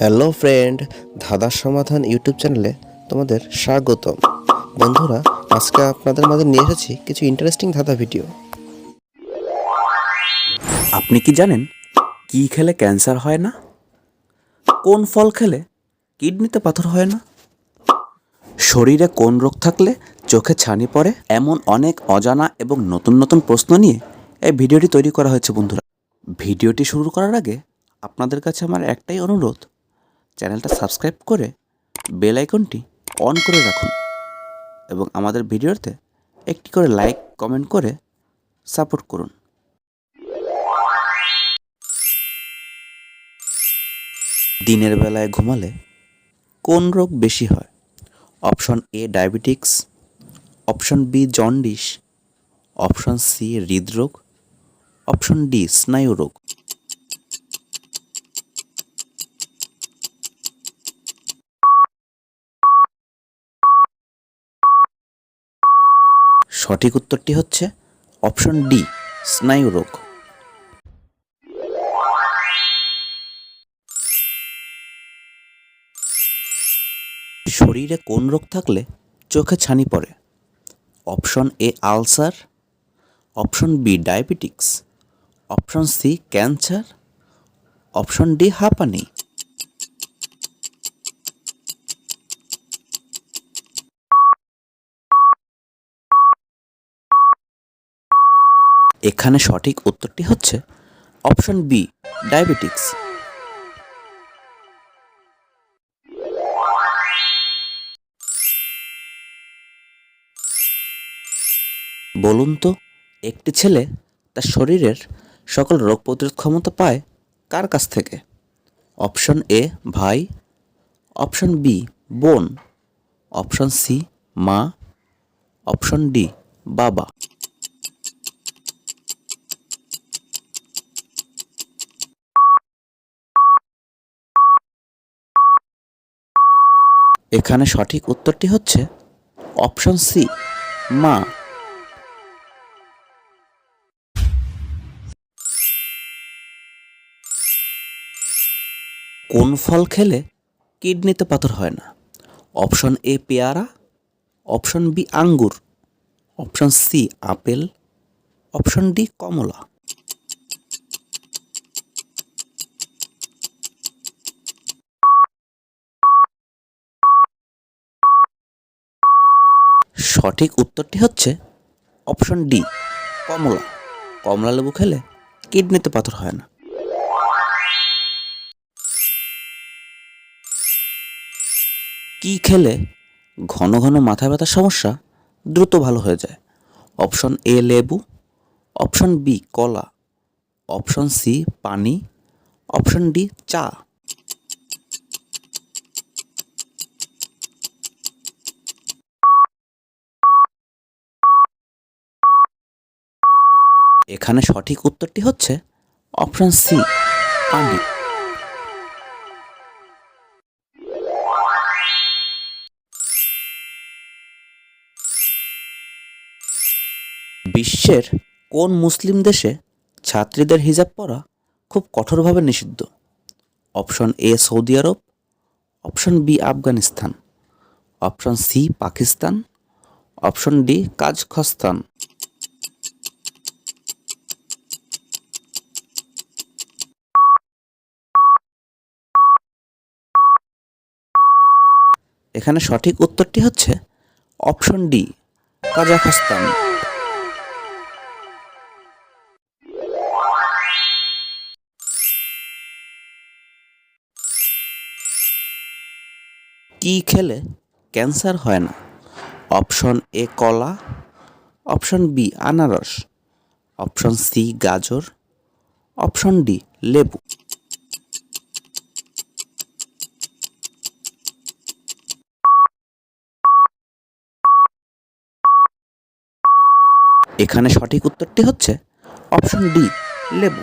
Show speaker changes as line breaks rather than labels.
Hello friend, ধাঁধার সমাধান YouTube চ্যানেলে তোমাদের স্বাগতম। বন্ধুরা, আজকে আপনাদের মাঝে নিয়ে এসেছি কিছু ইন্টারেস্টিং ধাঁধা ভিডিও
আপনি কি জানেন কি খেলে ক্যান্সার হয় না? কোন ফল খেলে কিডনিতে পাথর হয় না? শরীরে কোন রোগ থাকলে চোখে ছানি পড়ে? এমন অনেক অজানা এবং নতুন নতুন প্রশ্ন নিয়ে এই ভিডিওটি তৈরি করা হয়েছে বন্ধুরা। ভিডিওটি শুরু করার আগে আপনাদের কাছে আমার একটাই অনুরোধ চ্যানেলটা সাবস্ক্রাইব করে বেল আইকনটি অন করে রাখুন এবং আমাদের ভিডিওতে একটি করে লাইক, কমেন্ট করে সাপোর্ট করুন। দিনের বেলায় ঘুমালে কোন রোগ বেশি হয়? Option A diabetics, option B jaundice, option C হৃদরোগ, অপশন ডি স্নায়ু রোগ সঠিক উত্তরটি হচ্ছে অপশন ডি, স্নায়ু রোগ। শরীরে কোন রোগ থাকলে চোখে ছানি পড়ে? Option A, ulcer. Option B, diabetics. Option C, cancer. Option D, হাঁপানি। এখানে সঠিক উত্তরটি হচ্ছে অপশন বি, ডায়াবেটিক্স। বলুন তো, একটি ছেলে তার শরীরের সকল রোগ প্রতিরোধ ক্ষমতা পায় কার কাছ থেকে? অপশন এ, ভাই। অপশন বি, বোন। অপশন সি, মা। অপশন ডি, বাবা। এখানে সঠিক উত্তরটি হচ্ছে অপশন সি, মা। কোন ফল খেলে কিডনিতে পাথর হয় না? অপশন এ, পেয়ারা। অপশন বি, আঙ্গুর। Option C, apple. Option D, কমলা। সঠিক উত্তরটি হচ্ছে অপশন ডি, কমলা। কমলা লেবু খেলে কিডনিতে পাথর হয় না। কি খেলে ঘন ঘন মাথা ব্যথার সমস্যা দ্রুত ভালো হয়ে যায়? অপশন এ, লেবু। অপশন বি, কলা। অপশন সি, পানি। অপশন ডি, চা। এখানে সঠিক উত্তরটি হচ্ছে অপশন সি পানি বিশ্বের কোন মুসলিম দেশে ছাত্রীদের হিজাব পরা খুব কঠোরভাবে নিষিদ্ধ? Option A, Saudi Arab. Option B, Afghanistan. Option C, Pakistan. Option D, Kazakhstan. এখানে সঠিক উত্তরটি হচ্ছে অপশন ডি, কাজাখস্তান। কি খেলে ক্যান্সার হয় না? অপশন এ, কলা। অপশন বি, আনারস। অপশন সি, গাজর। অপশন ডি, লেবু। এখানে সঠিক উত্তরটি হচ্ছে অপশন ডি লেবু।